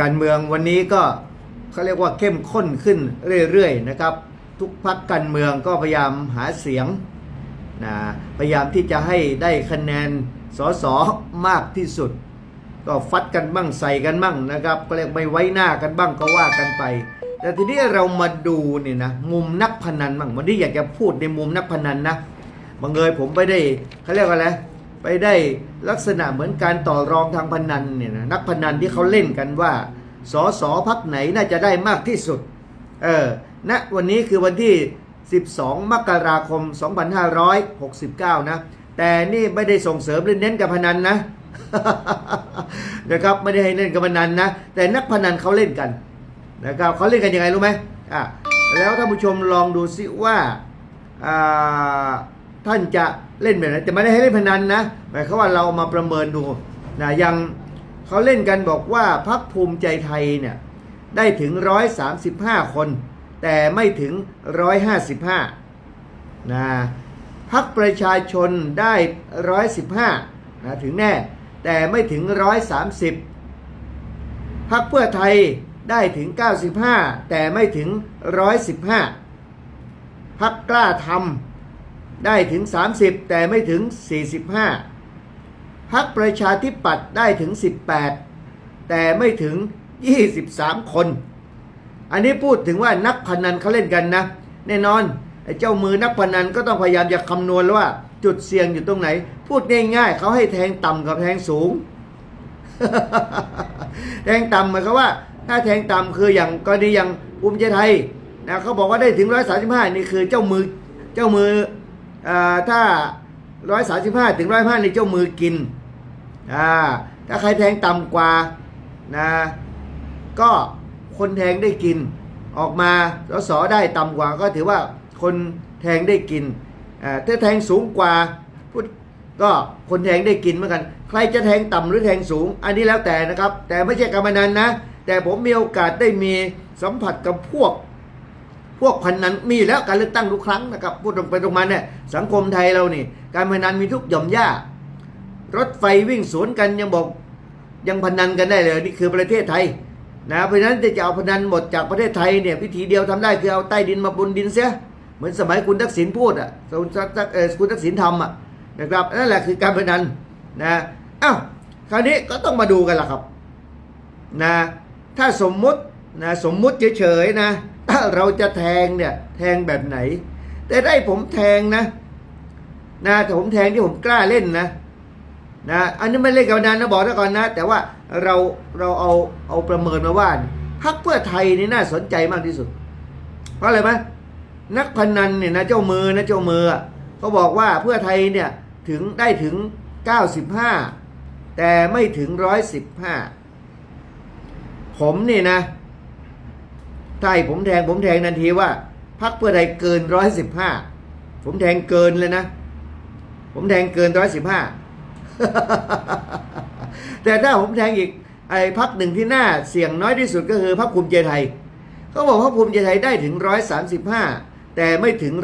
การเมืองวันนี้ก็เขาเรียกว่าเข้มข้นขึ้นเรื่อยๆนะครับ ทุกพักการเมืองก็พยายามหาเสียงนะพยายามที่จะให้ได้คะแนนสอสอมากที่สุด ก็ฟัดกันบ้างใส่กันบ้างนะครับ ก็เรียกไม่ไว้หน้ากันบ้างก็ว่ากันไป แต่ทีนี้เรามาดูเนี่ยนะมุมนักพนันบ้างวันนี้อยากจะพูดในมุมนักพนันนะบางเอยผมไปได้เขาเรียกว่าอะไร ไปได้ลักษณะเหมือนการต่อรองทางพนันเนี่ยนะนักพนันที่เขาเล่นกันว่าสอสอพักไหนน่าจะได้มากที่สุดเออณวันนี้คือวันที่ 12 มกราคม 2569 นะ แต่นี่ไม่ได้ส่งเสริมหรือเน้นการพนันนะนะครับไม่ได้ให้เล่นการพนันนะ แต่นักพนันเขาเล่นกันนะครับเขาเล่นกันยังไงรู้ไหมอะแล้วท่านผู้ชมลองดูซิว่าอ่าท่านจะ เล่นแบบไหนแต่ไม่ได้ให้เล่นพนันนะหมายความว่าเรามาประเมินดูนะยังเขาเล่นกันบอกว่าพักภูมิใจไทยเนี่ยได้ถึง 135 คน แต่ไม่ถึง 155นะพักประชาชนได้ 115นะถึงแน่ แต่ไม่ถึง 130พักเพื่อไทยได้ถึง 95 แต่ไม่ถึง 115พักกล้าทำ ได้ถึง 30 แต่ไม่ถึง 45 พักประชาธิปัตย์ได้ถึง 18 แต่ไม่ถึง 23 คน อันนี้พูดถึงว่านักพนันเขาเล่นกันนะ แน่นอนไอ้เจ้ามือนักพนันก็ต้องพยายามจะคำนวณว่าจุดเสี่ยงอยู่ตรงไหน พูดง่ายๆ เขาให้แทงต่ำกับแทงสูง แทงต่ำหมายความว่า ถ้าแทงต่ำคืออย่างกรณีอย่างภูมิใจไทยนะเขาบอกว่าได้ถึง 135 นี่คือเจ้ามือเจ้ามือ อาถ้อยสา135ถึง105นี่เจ้ามือกินถ้าใครแทงต่ำกว่านะก็คนแทงได้กิน ออกมาสสได้ต่ำกว่าก็ถือว่าคนแทงได้กินถ้าแทงสูงกว่าพูดก็คนแทงได้กินเหมือนกัน ใครจะแทงต่ำหรือแทงสูง อันนี้แล้วแต่นะครับ แต่ไม่ใช่การพนันนะ แต่ผมมีโอกาสได้มีสัมผัสกับพวก พวกพันนั้นมีแล้วการเลือกตั้งทุกครั้งนะครับพูดตรงไปตรงมาเนี่ยสังคมไทยเรานี่การพนันมีทุกหย่อมย่ารถไฟวิ่งสวนกันยังบอกยังพนันกันได้เลยนี่คือประเทศไทยนะเพราะฉะนั้นจะเอาพนันหมดจากประเทศไทยเนี่ยวิธีเดียวทำได้คือเอาใต้ดินมาบนดินเสียเหมือนสมัยคุณทักษิณพูดอะคุณทักคุณทักษิณทำอะนะครับนั่นแหละคือการพนันนะอ้าวคราวนี้ก็ต้องมาดูกันล่ะครับนะถ้าสมมุติ นะสมมุติเฉยๆนะ ถ้าเราจะแทงเนี่ยแทงแบบไหน แต่ได้ผมแทงนะนะแต่ผมแทงที่ผมกล้าเล่นนะนะอันนี้ไม่เล่นกับนานนะบอกไว้ก่อนนะ แต่ว่าเราเราเอาเอาประเมินมาว่าพรรคเพื่อไทยนี่น่าสนใจมากที่สุด เพราะอะไรไหมนักพนันเนี่ยนะเจ้ามือนะเจ้ามือเขาบอกว่าเพื่อไทยเนี่ยถึงได้ถึง 95 แต่ไม่ถึง 115 ผมนี่นะ ถ้าให้ผมแทงผมแทงทันทีว่าพักเพื่อไทยเกิน115ผมแทงเกินเลยนะ ผมแทงเกิน115แต่ถ้าผมแทงอีกไอ้พักหนึ่งที่น่าเสี่ยงน้อยที่สุดก็คือพักภูมิใจไทยเขาบอกว่าภูมิใจไทยได้ถึง135แต่ไม่ถึง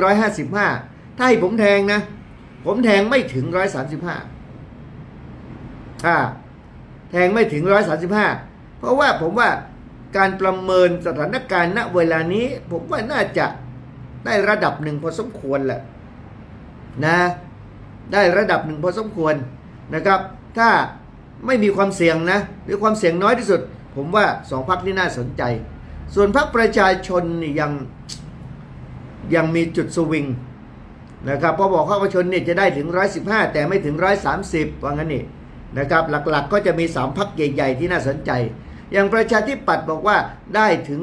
155ถ้าให้ผมแทงนะ ผมแทงไม่ถึง135อ่าแทงไม่ถึง135เพราะว่าผมว่า การประเมินสถานการณ์ณเวลานี้ ผมว่าน่าจะได้ระดับหนึ่งพอสมควรแหละนะ ได้ระดับหนึ่งพอสมควรนะครับ ถ้าไม่มีความเสี่ยงนะ หรือความเสี่ยงน้อยที่สุด ผมว่าสองพักนี้น่าสนใจ ส่วนพักประชาชนนี่ยังยังมีจุดสวิงนะครับพอบอกว่าประชาชนเนี่ยจะได้ถึง 115 แต่ไม่ถึง 130ว่างั้นนี่นะครับ หลักๆก็จะมี 3พักใหญ่ ๆ ที่น่าสนใจ อย่างประชาธิปัตย์บอกว่าได้ถึง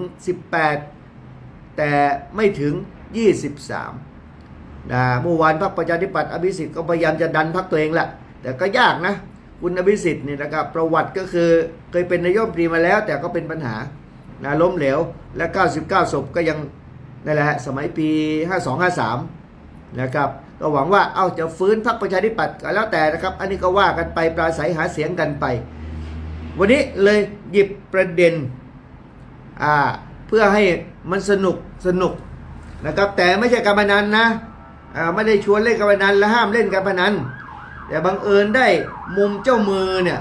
18 แต่ไม่ถึง 23นะเมื่อวานพรรคประชาธิปัตย์อภิสิทธิ์ก็พยายามจะดันพรรคตัวเองแหละแต่ก็ยากนะ คุณอภิสิทธิ์เนี่ยนะครับประวัติก็คือเคยเป็นนายกรีมาแล้ว แต่ก็เป็นปัญหานะล้มเหลวและ 99 ศพก็ยังนั่นแหละฮะสมัยปี 5253 นะครับก็หวังว่าเอ้าจะฟื้นพรรคประชาธิปัตย์ก็แล้วแต่นะครับ อันนี้ก็ว่ากันไปปราศัยหาเสียงกันไป วันนี้เลยหยิบประเด็นอ่าเพื่อให้มันสนุกสนุกนะครับ แต่ไม่ใช่การพนันนะอ่าไม่ได้ชวนเล่นการพนันและห้ามเล่นการพนัน แต่บังเอิญได้มุมเจ้ามือเนี่ย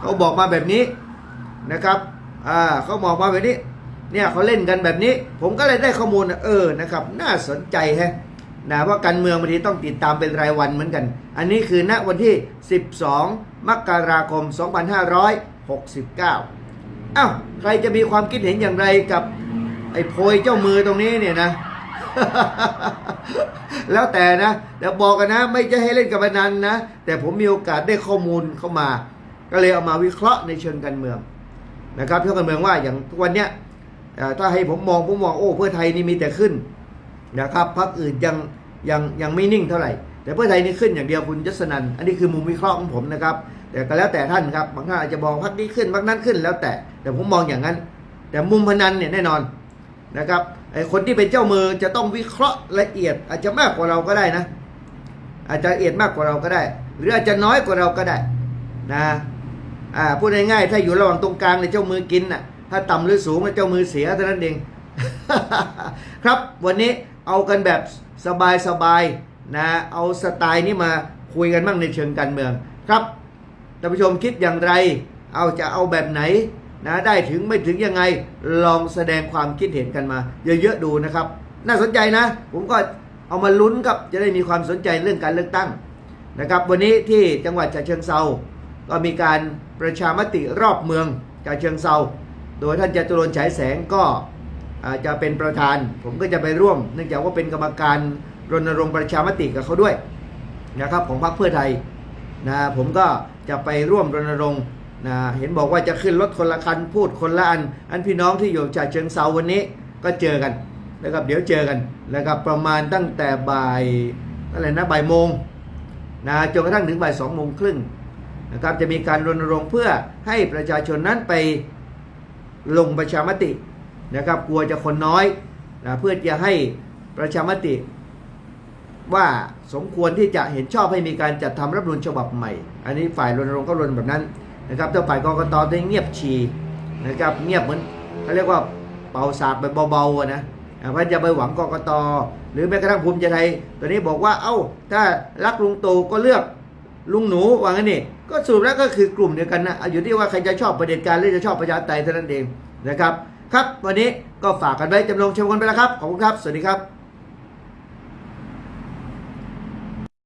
เขาบอกมาแบบนี้นะครับอ่าเขามองมาแบบนี้เนี่ยเขาเล่นกันแบบนี้ ผมก็เลยได้ข้อมูลเออนะครับ น่าสนใจแฮะ นะว่าการเมืองบางทีต้องติดตามเป็นรายวันเหมือนกัน อันนี้คือณวันที่ 12 มกราคม 2569 อ้าว ใครจะมีความคิดเห็นอย่างไรกับไอ้โพยเจ้ามือตรงนี้เนี่ยนะ แล้วแต่นะเดี๋ยวบอกกันนะ ไม่จะให้เล่นกับพนันนะ แต่ผมมีโอกาสได้ข้อมูลเข้ามา ก็เลยเอามาวิเคราะห์ในเชิงการเมืองนะครับเพื่อการเมืองว่าอย่างทุกวันเนี้ยถ้าให้ผมมองผมมองโอ้เพื่อไทยนี่มีแต่ขึ้น นะครับพรรคอื่นยังยังยังไม่นิ่งเท่าไหร่ แต่เพื่อไทยนี่ขึ้นอย่างเดียวคุณยศนันอันนี้คือมุมวิเคราะห์ของผมนะครับ แต่ก็แล้วแต่ท่านครับบางท่านอาจจะมองพรรคนี้ขึ้นพรรคนั้นขึ้นแล้วแต่ แต่ผมมองอย่างนั้น แต่มุมพนันเนี่ยแน่นอนนะครับไอ้คนที่เป็นเจ้ามือจะต้องวิเคราะห์ละเอียด อาจจะมากกว่าเราก็ได้นะ อาจจะละเอียดมากกว่าเราก็ได้ หรืออาจจะน้อยกว่าเราก็ได้นะอ่าพูดง่ายๆถ้าอยู่ระหว่างตรงกลางในยเจ้ามือกินน่ะถ้าต่ำหรือสูงเจ้ามือเสียเท่านั้นเอง ครับวันนี้ เอากันแบบสบายๆนะเอาสไตล์นี้มาคุยกันบ้างในเชิงการเมือง ครับท่านผู้ชมคิดอย่างไร เอาจะเอาแบบไหนนะได้ถึงไม่ถึงยังไงลองแสดงความคิดเห็นกันมา เยอะๆดูนะครับ น่าสนใจนะ ผมก็เอามาลุ้นครับจะได้มีความสนใจเรื่องการเลือกตั้งนะครับ วันนี้ที่จังหวัดฉะเชิงเซาก็มีการประชามติรอบเมืองฉะเชิงเซาโดยท่านจตุรนฉายแสงก็ จจะเป็นประธาน ผมก็จะไปร่วม เนื่องจากว่าเป็นกรรมการรณรงค์ประชามติกับเขาด้วยนะครับของพรรคเพื่อไทยนะผมก็จะไปร่วมรณรงค์นะเห็นบอกว่าจะขึ้นรถคนละคันพูดคนละอัน อันพี่น้องที่อยู่จากเชิงเซาวันนี้ก็เจอกันนะครับเดี๋ยวเจอกันนะครับประมาณตั้งแต่บ่ายอะไรนะบ่ายโมงนะจนกระทั่งถึงบ่ายสองโมงครึ่งนะครับจะมีการรณรงค์เพื่อให้ประชาชนนั้นไปลงประชามติ นะครับกลัวจะคนน้อยนะเพื่อจะให้ประชามติ ว่าสมควรที่จะเห็นชอบให้มีการจัดทำรัฐมนูญฉบับใหม่ อันนี้ฝ่ายรณรงค์ก็รณแบบนั้นนะครับถ้าฝ่ายกรกตได้เงียบชีนะครับเงียบเหมือนเขาเรียกว่าเป่าสากไปเบาๆนะอ่าเพราะจะไปหวังกรกตหรือแม้กระทั่งภูมิใจไทยตอนนี้บอกว่า เอ้า ถ้ารักลุงตู่ก็เลือกลุงหนูว่างั้นนี่ก็สรุปแล้วก็คือกลุ่มเดียวกันนะอยู่ที่ว่าใครจะชอบประเด็จการหรือจะชอบประชาธิปไตยเท่านั้นเองนะครับ ครับ วันนี้ก็ฝากกันไว้จำลองชมกันไปแล้วครับ ขอบคุณครับ สวัสดีครับ